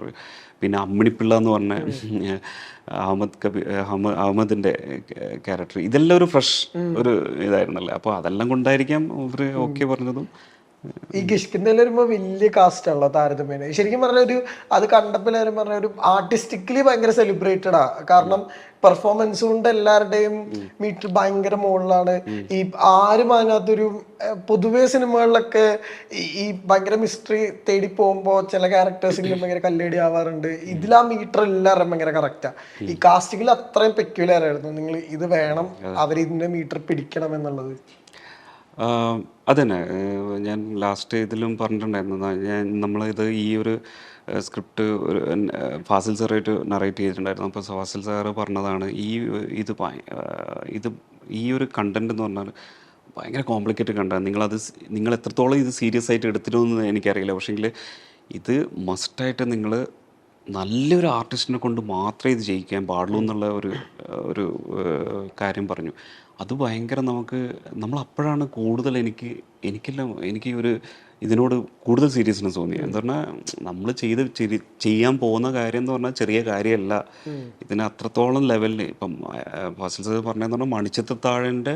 Character പിന്നെ അമ്മിണിപ്പിള്ള എന്ന് പറഞ്ഞ അഹമ്മദ് കബി അഹമ്മ- അഹമ്മദിന്റെ ക്യാരക്ടർ. ഇതെല്ലാം ഒരു ഫ്രഷ് ഒരു ഇതായിരുന്നല്ലേ? അപ്പോൾ അതെല്ലാം കൊണ്ടായിരിക്കാം ഇവർ ഓക്കെ പറഞ്ഞതും. ഈ കിഷ്കിന്തയിൽ വരുമ്പോ വലിയ കാസ്റ്റ് ആണല്ലോ താരതമ്യേന. ശരിക്കും പറഞ്ഞ ഒരു അത് കണ്ടപ്പോൾ എല്ലാവരും പറഞ്ഞ ഒരു ആർട്ടിസ്റ്റിക്കലി ഭയങ്കര സെലിബ്രേറ്റഡ് ആ. കാരണം പെർഫോമൻസ് കൊണ്ട് എല്ലാവരുടെയും മീറ്റർ ഭയങ്കര മുകളിലാണ്. ഈ ആരും അതിനകത്തൊരു പൊതുവെ സിനിമകളിലൊക്കെ ഈ- ഭയങ്കര മിസ്റ്ററി തേടി പോകുമ്പോ ചില ക്യാരക്ടേഴ്സിലും ഭയങ്കര കല്ലേടി ആവാറുണ്ട്. ഇതിൽ ആ മീറ്റർ എല്ലാവരും ഭയങ്കര കറക്റ്റാ ഈ കാസ്റ്റിംഗിൽ അത്രയും പെക്യുലർ ആയിരുന്നു. നിങ്ങൾ ഇത് വേണം അവർ ഇതിന്റെ മീറ്റർ പിടിക്കണം എന്നുള്ളത്. അതന്നെ. തന്നെ ഞാൻ ലാസ്റ്റ് ഇതിലും പറഞ്ഞിട്ടുണ്ടായിരുന്നു. ഞാൻ നമ്മളിത് ഈ ഒരു സ്ക്രിപ്റ്റ് ഒരു ഫാസിൽ സാറായിട്ട് നറേറ്റ് ചെയ്തിട്ടുണ്ടായിരുന്നു. അപ്പോൾ ഫാസിൽ സാറ് പറഞ്ഞതാണ് ഈ ഇത് ഇത് ഈ ഒരു കണ്ടന്റ് എന്ന് പറഞ്ഞാൽ ഭയങ്കര കോംപ്ലിക്കേറ്റഡ് കണ്ടാണ് നിങ്ങളത് നിങ്ങൾ എത്രത്തോളം ഇത് സീരിയസ് ആയിട്ട് എടുത്തിരുമെന്ന് എനിക്കറിയില്ല. പക്ഷേങ്കിൽ ഇത് മസ്റ്റായിട്ട് നിങ്ങൾ നല്ലൊരു ആർട്ടിസ്റ്റിനെ കൊണ്ട് മാത്രമേ ഇത് ജയിക്കാൻ പാടുള്ളൂ എന്നുള്ള ഒരു ഒരു കാര്യം പറഞ്ഞു. അത് ഭയങ്കര നമുക്ക് നമ്മൾ അപ്പോഴാണ് കൂടുതൽ എനിക്ക് എനിക്കെല്ലാം എനിക്ക് ഒരു ഇതിനോട് കൂടുതൽ സീരിയസ്നെസ് തോന്നി എന്ന് പറഞ്ഞാൽ നമ്മൾ ചെയ്ത് ചെയ്യാൻ പോകുന്ന കാര്യം എന്ന് പറഞ്ഞാൽ ചെറിയ കാര്യമല്ല. ഇതിന് അത്രത്തോളം ലെവലിൽ ഇപ്പം ഫാസിൽ സാർ പറഞ്ഞതെന്ന് പറഞ്ഞാൽ മണിച്ചത്താഴന്റെ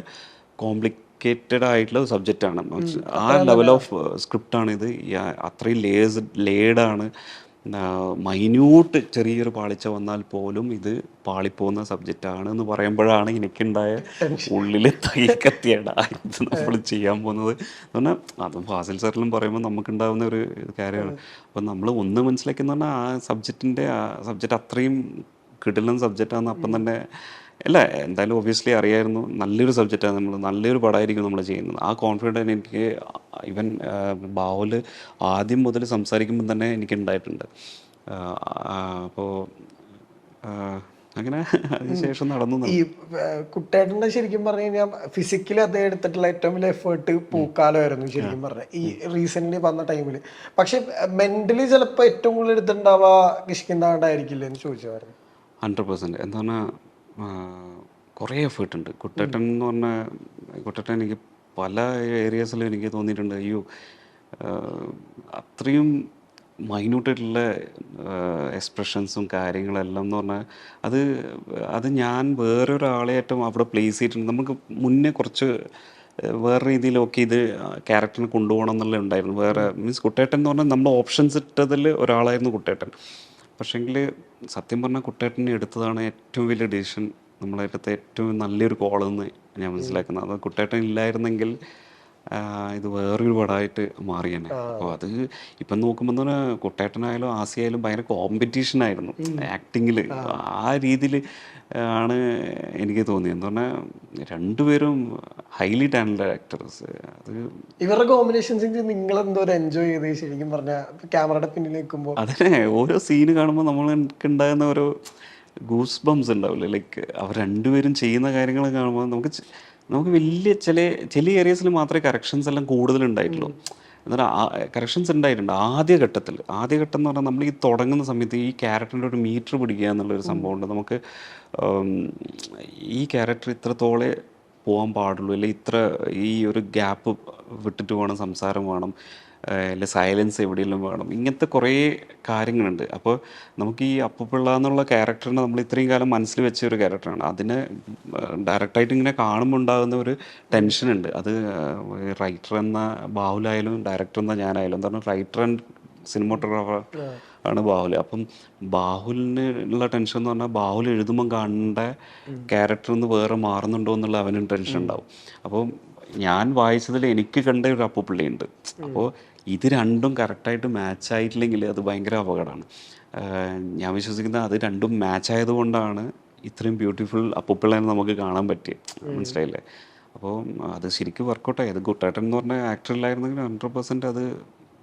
കോംപ്ലിക്കേറ്റഡ് ആയിട്ടുള്ള സബ്ജക്റ്റാണ്. ആ ലെവൽ ഓഫ് സ്ക്രിപ്റ്റാണ് ഇത് അത്രയും ലേസ് ലേഡാണ്. മൈന്യൂട്ട് ചെറിയൊരു പാളിച്ച വന്നാൽ പോലും ഇത് പാളിപ്പോകുന്ന സബ്ജക്റ്റാണ് എന്ന് പറയുമ്പോഴാണ് എനിക്കുണ്ടായ ഉള്ളിൽ തൈക്കത്തിയട. ഇത് നമ്മൾ ചെയ്യാൻ പോകുന്നത്. എന്ന് പറഞ്ഞാൽ അതും ഫാസിൽ സാറിലും പറയുമ്പോൾ നമുക്കുണ്ടാകുന്ന ഒരു കാര്യമാണ്. അപ്പം നമ്മൾ ഒന്ന് മനസ്സിലാക്കുന്ന പറഞ്ഞാൽ ആ സബ്ജക്റ്റിന്റെ ആ സബ്ജക്റ്റ് അത്രയും കിടിലൻ സബ്ജക്റ്റാന്ന് അപ്പം തന്നെ അല്ല എന്തായാലും ഒബ്വിയസ്ലി അറിയായിരുന്നു. നല്ലൊരു സബ്ജക്റ്റാണ് നമ്മൾ നല്ലൊരു പടമായിരിക്കും നമ്മൾ ചെയ്യുന്നത്. ആ കോൺഫിഡന്റ് എനിക്ക് ഇവൻ ബാഹുൽ ആദ്യം മുതൽ സംസാരിക്കുമ്പോൾ തന്നെ എനിക്ക് ഉണ്ടായിട്ടുണ്ട് അപ്പോൾ അങ്ങനെ അതിനുശേഷം നടന്നു ഈ ഏഹ്, കുട്ടേട്ടന്റെ ശരിക്കും പറഞ്ഞു കഴിഞ്ഞാൽ ഫിസിക്കലി അദ്ദേഹം എടുത്തിട്ടുള്ള ഏറ്റവും വലിയ എഫേർട്ട് പൂക്കാലമായിരുന്നു ശരിക്കും പറഞ്ഞ. ഈ റീസെന്റ് വന്ന ടൈമിൽ പക്ഷെ മെന്റലി ചിലപ്പോൾ ഏറ്റവും കൂടുതൽ എടുത്തിട്ടുണ്ടാവുക കിഷ്കിന്താണ്ടായിരിക്കില്ല എന്ന് ചോദിച്ചായിരുന്നു ഹൺഡ്രഡ് പെർസെന്റ്. എന്താ പറഞ്ഞാൽ കുറേ എഫേർട്ട് ഉണ്ട്. കുട്ടേട്ടൻ എന്ന് പറഞ്ഞാൽ കുട്ടേട്ടൻ എനിക്ക് പല ഏരിയാസിലും എനിക്ക് തോന്നിയിട്ടുണ്ട്. അയ്യോ അത്രയും മൈന്യൂട്ടായിട്ടുള്ള എക്സ്പ്രഷൻസും കാര്യങ്ങളെല്ലാം എന്ന് പറഞ്ഞാൽ അത് അത് ഞാൻ വേറൊരാളെയായിട്ടും അവിടെ പ്ലേസ് ചെയ്തിട്ടുണ്ട്. നമുക്ക് മുന്നേ കുറച്ച് വേറെ രീതിയിലൊക്കെ ഇത് ക്യാരക്ടറിനെ കൊണ്ടുപോകണം എന്നുള്ള ഉണ്ടായിരുന്നു. വേറെ മീൻസ് കുട്ടേട്ടൻ എന്ന് പറഞ്ഞാൽ നമ്മൾ ഓപ്ഷൻസ് ഇട്ടതിൽ ഒരാളായിരുന്നു കുട്ടേട്ടൻ. പക്ഷേങ്കിൽ സത്യം പറഞ്ഞാൽ കുട്ടേട്ടനെ എടുത്തതാണ് ഏറ്റവും വലിയ ഡിസിഷൻ. നമ്മളെ നമ്മളെടുത്ത ഏറ്റവും നല്ലൊരു കോളെന്ന് ഞാൻ മനസ്സിലാക്കുന്നത്. അത് കുട്ടേട്ടൻ ഇല്ലായിരുന്നെങ്കിൽ ഇത് വേറൊരു പടമായിട്ട് മാറിയേനെ. അപ്പോൾ അത് ഇപ്പം നോക്കുമ്പോൾ തന്നെ കുട്ടേട്ടനായാലും ആസിയായാലും ഭയങ്കര കോമ്പറ്റീഷൻ ആയിരുന്നു ആക്ടിങ്ങിൽ ആ. രീതിയിൽ ആണ് എനിക്ക് തോന്നിയത്. എന്ന് പറഞ്ഞാൽ രണ്ടുപേരും ഹൈലി ടാലന്റഡ് ആക്ടേഴ്സ് അത് ഇവരുടെ കോമ്പിനേഷൻസ് നിങ്ങൾ എന്തോ എൻജോയ് ചെയ്ത് ശരിക്കും പറഞ്ഞാൽ ക്യാമറയുടെ പിന്നിൽ നിൽക്കുമ്പോൾ അതന്നെ ഓരോ സീന് കാണുമ്പോൾ നമ്മൾ എനിക്ക് ഉണ്ടാകുന്ന ഓരോ ഗൂസ് ബംസ് ഉണ്ടാവില്ലേ? ലൈക്ക് അവർ രണ്ടുപേരും ചെയ്യുന്ന കാര്യങ്ങൾ കാണുമ്പോൾ നമുക്ക് നമുക്ക് വലിയ ചില ചില ഏരിയസിൽ മാത്രമേ കറക്ഷൻസ് എല്ലാം കൂടുതൽ ഉണ്ടായിട്ടുള്ളൂ. എന്നാൽ കറക്ഷൻസ് ഉണ്ടായിട്ടുണ്ട്. ആദ്യ ഘട്ടത്തിൽ. ആദ്യ ഘട്ടം എന്ന് പറഞ്ഞാൽ നമ്മൾ ഈ തുടങ്ങുന്ന സമയത്ത് ഈ ക്യാരക്ടറിന്റെ ഒരു മീറ്റർ പിടിക്കുക എന്നുള്ളൊരു സംഭവമുണ്ട് നമുക്ക് ഈ ക്യാരക്ടർ ഇത്രത്തോളെ പോകാൻ പാടുള്ളൂ. അല്ലെങ്കിൽ ഇത്ര ഈ ഒരു ഗ്യാപ്പ് വിട്ടിട്ട് വേണം സംസാരം വേണം. അല്ലെ സൈലൻസ് എവിടെയെങ്കിലും വേണം. ഇങ്ങനത്തെ കുറേ കാര്യങ്ങളുണ്ട്. അപ്പോൾ നമുക്ക് ഈ അപ്പുപിള്ള എന്നുള്ള ക്യാരക്ടറിനെ നമ്മൾ ഇത്രയും കാലം മനസ്സിൽ വെച്ച ഒരു ക്യാരക്ടറാണ് അതിനെ ഡയറക്റ്റായിട്ട് ഇങ്ങനെ കാണുമ്പോൾ ഉണ്ടാകുന്ന ഒരു ടെൻഷനുണ്ട് അത് റൈറ്റർ എന്ന ബാഹുലായാലും ഡയറക്ടർ എന്ന ഞാനായാലും എന്താ പറഞ്ഞാൽ റൈറ്റർ ആൻഡ് സിനിമോട്ടോഗ്രാഫർ ആണ് ബാഹുൽ അപ്പം ബാഹുലിന് ഉള്ള ടെൻഷൻ എന്ന് പറഞ്ഞാൽ ബാഹുൽ എഴുതുമ്പോൾ കാണേണ്ട ക്യാരക്ടർ നിന്ന് വേറെ മാറുന്നുണ്ടോ എന്നുള്ള അവനും ടെൻഷൻ ഉണ്ടാവും. അപ്പോൾ ഞാൻ വായിച്ചതിൽ എനിക്ക് കണ്ട ഒരു അപ്പുപിള്ളിയുണ്ട് അപ്പോൾ ഇത് രണ്ടും കറക്റ്റായിട്ട് മാച്ച് ആയിട്ടില്ലെങ്കിൽ അത് ഭയങ്കര അപകടമാണ്. ഞാൻ വിശ്വസിക്കുന്നത് അത് രണ്ടും മാച്ച് ആയതുകൊണ്ടാണ് ഇത്രയും ബ്യൂട്ടിഫുൾ അപ്പുപിള്ളേനെ നമുക്ക് കാണാൻ പറ്റിയത് മനസ്സിലായില്ലേ? അപ്പോൾ അത് ശരിക്കും വർക്കൗട്ടായി അത് ഗുട്ടേട്ടൻ എന്ന് പറഞ്ഞ ആക്ടറിലായിരുന്നെങ്കിൽ ഹൺഡ്രഡ് പെർസെന്റ് അത്